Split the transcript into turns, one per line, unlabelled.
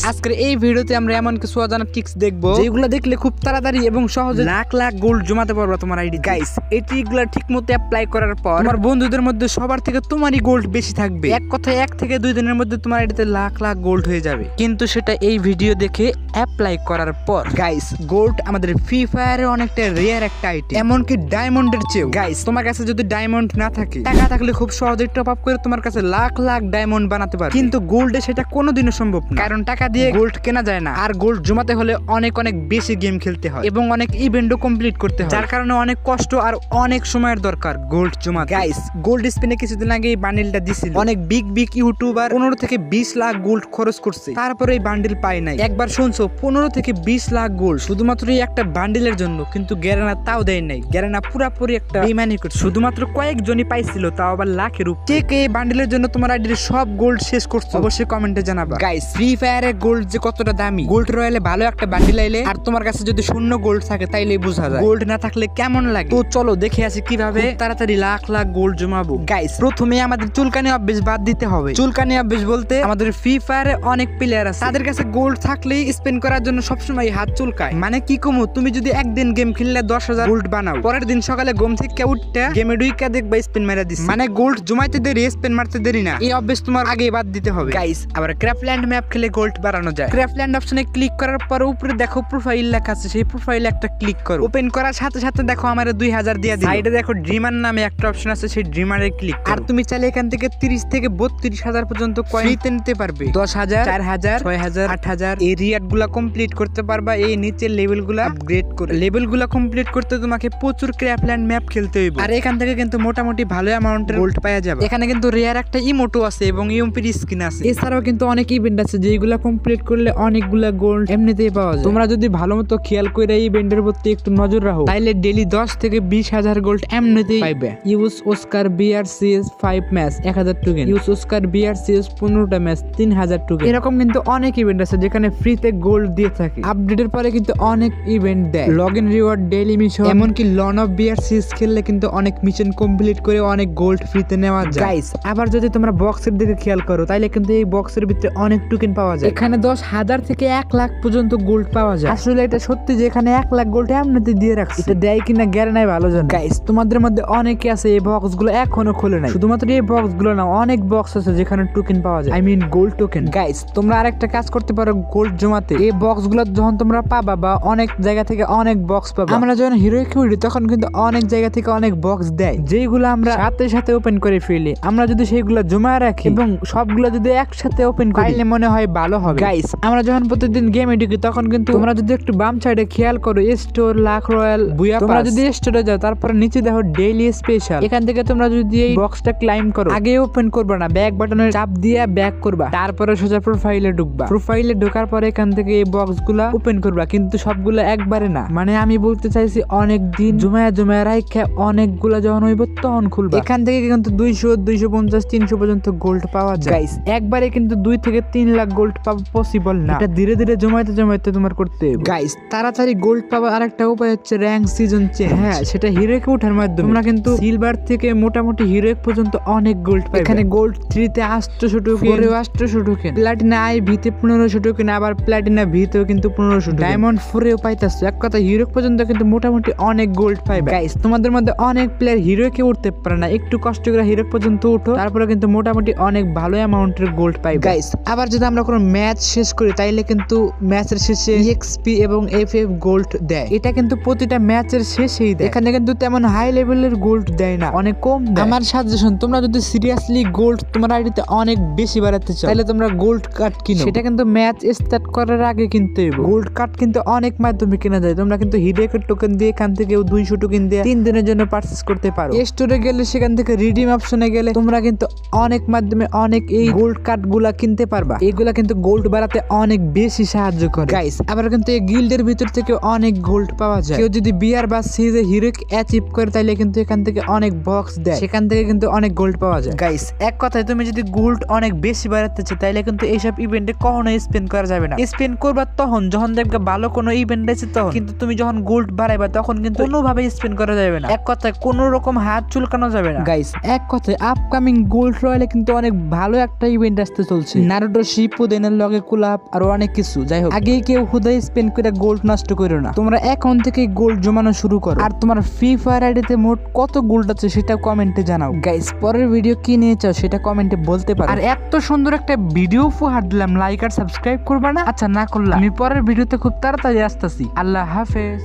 Guys আজকের এই ভিডিওতে আমরা এমন কিছু অজানা ট্রিক্স দেখব। যেগুলো দেখলে খুব তাড়াতাড়ি এবং সহজে লাখ লাখ গোল্ড জমাতে পারবে তোমার আইডি গাইস এই ট্রিকগুলো ঠিক মতো অ্যাপ্লাই করার পর তোমার বন্ধুদের মধ্যে সবার থেকে তোমারই গোল্ড বেশি থাকবে। এক কথায় এক থেকে দুই দিনের মধ্যে তোমার আইডিতে লাখ লাখ গোল্ড হয়ে যাবে। কিন্তু সেটা এই ভিডিও দেখে অ্যাপ্লাই করার পর। গাইস গোল্ড আমাদের ফ্রি ফায়ারে অনেকটা রেয়ার একটা আইটেম এমনকি ডায়মন্ডের চেয়েও। গাইস তোমার কাছে যদি ডায়মন্ড না থাকে টাকা থাকলে খুব সহজে টপ আপ করে তোমার কাছে লাখ লাখ ডায়মন্ড বানাতে পারবে। কিন্তু গোল্ডে সেটা কোনোদিনও সম্ভব না। কারণ টাকা দিয়ে গোল্ড কেনা যায় না। আর গোল্ড জমাতে হলে অনেক অনেক বেশি গেম খেলতে হয়। এবং অনেক ইভেন্টও কমপ্লিট করতে হয়। যার কারণে অনেক কষ্ট আর অনেক সময়ের দরকার গোল্ড জমা গাইস গোল্ড স্পিনে কিছুদিন আগে এই বান্ডিলটা দিছিল। অনেক বিগ বিগ ইউটিউবার পনেরো থেকে বিশ লাখ গোল্ড খরচ করছে। তারপরে এই বান্ডিল পায় নাই। একবার শুনছো পনেরো থেকে বিশ লাখ গোল্ড শুধুমাত্র এই একটা বান্ডিলের জন্য কিন্তু গ্যারেনা তাও দেয় নাই। গ্যারেনা পুরাপুরি একটা বেমানি করছে। শুধুমাত্র কয়েকজনই পাইছিল তাও আবার লাখের উপর। কে কে এই বান্ডিলের জন্য তোমার আইডির সব গোল্ড শেষ করছ অবশ্যই কমেন্টে জানাবা। গাইস ফ্রি ফায়ারে গোল্ড যে কতটা দামি? গোল্ড রয়্যালে ভালো একটা বান্ডিল আইলে আর তোমার কাছে যদি শূন্য গোল্ড থাকে তাইলে বোঝা যায়। গোল্ড না থাকলে কেমন লাগে? তো চলো দেখে আসি কীভাবে তাড়াতাড়ি লাখ লাখ গোল্ড জমাবো। গাইস প্রথমে আমাদের চুলকানি অভ্যেস বাদ দিতে হবে। চুলকানি অভ্যেস বলতে আমাদের ফ্রি ফায়ারে অনেক প্লেয়ার আছে। তাদের কাছে গোল্ড থাকলে স্পেন্ড করার জন্য সবসময় হাত চুলকায়। মানে কি কমু তুমি যদি একদিন গেম খেললে দশ হাজার গোল্ড বানাও। পরের দিন সকালে ঘুম থেকে উঠতে গেমে ডুইকা দেখবা স্পেন মেরা দিস মানে গোল্ড জমাইতে দেরি স্পেন মারতে দেরি না। এই অভ্যেস তোমার আগে বাদ দিতে হবে। গাইস আবার ক্রাফল্যান্ড ম্যাপ খেলে গোল্ড বাড়ানো যায়। ক্রাফল্যান্ড অপশনে ক্লিক করার পর উপরে দেখো প্রোফাইল লেখা আছে সেই প্রোফাইলে একটা ক্লিক করো। ওপেন করার সাথে সাথে দেখো আমার দুই হাজার দিয়ে দিল। সাইডে দেখো ড্রিমার নামে একটা অপশন আছে সেই ড্রিমারে ক্লিক আর তুমি চাইলে এখান থেকে তিরিশ থেকে বত্রিশ হাজার পর্যন্ত কয়েন নিতে পারবে। দশ হাজার চার হাজার ছয় হাজার আট হাজার। এই রিয়াডগুলা কমপ্লিট করতে পারবা এই নিচের লেভেলগুলা আপগ্রেড করে। লেভেলগুলা কমপ্লিট করতে তোমাকে প্রচুর ক্র্যাপল্যান্ড ম্যাপ খেলতে হইব। আর এখান থেকে কিন্তু মোটামুটি ভালো অ্যামাউন্টের গোল্ড পাওয়া যাবে। এখানে কিন্তু রেয়ার একটা ইমোটো আছে এবং ইউম্পির স্কিন আছে। এছাড়াও কিন্তু অনেক ইভেন্ট আছে যেগুলা কমপ্লিট করলে অনেকগুলা গোল্ড এমনিতেই পাওয়া যায়। তোমরা যদি ভালো মতো খেয়াল করে এই ইভেন্টের প্রতি একটু নজর রাখো তাইলে ডেলি দশ থেকে বিশ হাজার গোল্ড এমনিতেই পাইবে। Use Oscar BR CS five match এক হাজার token use Oscar BR CS পনেরোটা ম্যাচ তিন হাজার টুকেন এরকম কিন্তু অনেক ইভেন্ট আছে যেখানে ফ্রিতে গোল্ড দিয়ে থাকে। আপডেটের পরে কিন্তু অনেক ইভেন্ট দেয়। Log in reward daily mission এমনকি লন অফ বিআর সিএস খেললে কিন্তু অনেক মিশন কমপ্লিট করে অনেক গোল্ড ফ্রিতে নেওয়া যায়। গাইস আবার যদি তোমরা বক্সের দিকে খেয়াল করো তাইলে কিন্তু এই বক্সের ভিতরে অনেক টোকেন পাওয়া যায়। এখানে দশ হাজার থেকে এক লাখ পর্যন্ত গোল্ড পাওয়া যায়। আসলে এটা সত্যি যে এখানে এক লাখ গোল্ড এমনিতে দিয়ে রাখছে। এটা দেয় কিনা গ্যারে নাই ভালো জানো। গাইস তোমাদের মধ্যে অনেকে আছে এই বক্সগুলো এখনও খোলে নাই। শুধুমাত্র এই বক্সগুলো না অনেক বক্স আছে যেখানে টোকেন পাওয়া যায়। I mean gold token guys তোমরা আরেকটা কাজ করতে পারো গোল্ড জমাতে। এই বক্সগুলো যখন তোমরা পাবা বা অনেক জায়গা থেকে অনেক বক্স পাবা আমরা যখন হিরো খেলি তখন কিন্তু অনেক জায়গা থেকে অনেক বক্স দেয়। যেগুলো আমরা সাথে সাথে ওপেন করে ফেলি আমরা যদি সেইগুলো জমা রাখি এবং সবগুলো যদি একসাথে ওপেন করি তাহলে মনে হয় ভালো হবে। গাইস আমরা যখন প্রতিদিন গেমে ঢুকি তখন কিন্তু তোমরা যদি একটু বাম সাইডে খেয়াল করো স্টোর লাখ রয়্যাল বুয়া তোমরা যদি স্টোরে যাও তারপরে নিচে দেখো ডেইলি স্পেশাল এখান থেকে তোমরা যদি এই বক্সটা ক্লাইম করো আগে ওপেন করবে না ব্যাক বাটনের চাপ দিয়ে ব্যাক করবা। তারপরে সোজা প্রোফাইলে ঢুকবা। প্রোফাইলে ঢোকার পরে এখান থেকে এই বক্সগুলা ওপেন করবা কিন্তু সবগুলো একবারে না। মানে আমি বলতে চাইছি অনেক দিন জমায়া জমায়া রাইখা অনেকগুলা যখন হইব তখন খুলবা। এখান থেকে কিন্তু দুইশো দুইশো পঞ্চাশ তিনশো পর্যন্ত গোল্ড পাওয়া যায়। গাইস একবারে কিন্তু দুই থেকে তিন লাখ গোল্ড পাওয়া পসিবল না। এটা ধীরে ধীরে জমাইতে জমাইতে তোমার করতে হবে গাইস তাড়াতাড়ি গোল্ড পাওয়ার আরেকটা উপায় হচ্ছে র্যাঙ্ক সিজন চেঞ্জ হ্যাঁ সেটা হিরোকে ওঠার মাধ্যমে। তোমরা কিন্তু সিলভার থেকে মোটামুটি হিরোক পর্যন্ত অনেক গোল্ড পাই এখানে গোল্ড থ্রিতে আটশোশো টোকেন আটশোশো টোকেন প্লাটিনা আই ভিতে পনেরোশো টোকেন আবার প্লাটিনা ভিতেও কিন্তু পনেরোশো ডায়মন্ড ফোরেও পাইতাছো। এক কথা হিরো পর্যন্ত কিন্তু মোটামুটি অনেক গোল্ড পাইবে। গাইস তোমাদের মধ্যে অনেক প্লেয়ার হিরোকে উঠতে পারে না। একটু কষ্ট করে হিরো পর্যন্ত উঠো তারপরে কিন্তু মোটামুটি অনেক ভালো অ্যামাউন্টের গোল্ড পাই গাইস আবার যদি আমরা কোনো ম্যাচ শেষ করি তাইলে কিন্তু ম্যাচের শেষে এক্সপি এবং এফ এফ গোল্ড দেয়। এটা কিন্তু প্রতিটা ম্যাচের শেষেই দেয়। এখানে কিন্তু তেমন হাই লেভেলের গোল্ড দেয় না, অনেক কম আমার সাজেশন তোমরা যদি সিরিয়াসলি গোল্ড তোমার আইডিতে অনেক বেশি বাড়াতে চাও তাহলে তোমরা গোল্ড কার্ড কিনো। সেটা কিন্তু ম্যাচ স্টার্ট করার আগে কিনতে হবে গোল্ড কার্ড কিন্তু অনেক মাধ্যমে কেনা যায়। তোমরা কিন্তু হিডেকের টোকেন দিয়ে এখান থেকে দুইশো টোকেন দিয়ে তিন দিনের জন্য পারচেস করতে পারো। স্টোরে গেলে, সেখান থেকে রিডিম অপশনে গেলে তোমরা কিন্তু অনেক মাধ্যমে অনেক এই গোল্ড কার্ডগুলা কিনতে পারবা। এগুলা কিন্তু গোল্ড বাড়াতে অনেক বেশি সাহায্য করে। গাইস আবার কিন্তু এই গিল্ডের ভিতর থেকে অনেক গোল্ড পাওয়া যায়। কেউ যদি বিয়ার বা সিজে হিরোক অ্যাচিভ করে, তাইলে কিন্তু এখান থেকে অনেক বক্স দেয়। সেখান থেকে কিন্তু অনেক গোল্ড পাওয়া যায়। গাইস এক কথায় তুমি যদি গোল্ড অনেক বেশি বাড়াতে চাও, তাইলে কিন্তু এইসব ইভেন্টে কখনো স্পেন্ড করা যাবে না। স্পেন্ড করবা তখন, যখন দেখবে ভালো কোনো ইভেন্ট আছে তখন। কিন্তু তুমি যখন গোল্ড বাড়াইবা, তখন কিন্তু কোনোভাবে স্পেন্ড করা যাবে না। এক কথায় কোনো রকম হাত চুলকানো যাবে না। গাইস এক কথায় আপকামিং গোল্ড রয়্যালে কিন্তু অনেক ভালো একটা ইভেন্ট আসতে চলছে। নারুটো শিপুদেনের লগে কুলাপ আরও অনেক কিছু যাই হোক। আগে কেউ হুদাই স্পেন্ড করে গোল্ড নষ্ট করো না। তোমরা এখন থেকে গোল্ড জমানো শুরু করো। আর তোমার ফ্রি ফায়ার আইডিতে মোট কত গোল্ড আছে সেটা কমেন্টে জানাও। গাইস পরের ভিডিও কি নিয়ে চাও সেটা কমেন্টে বলতে পারো। আর এত সুন্দর একটা ভিডিও উপহার দিলাম লাইক আর সাবস্ক্রাইব করবা না? আচ্ছা না করলাম। আমি পরের ভিডিওতে খুব তাড়াতাড়ি আসতেছি। আল্লাহ হাফেজ।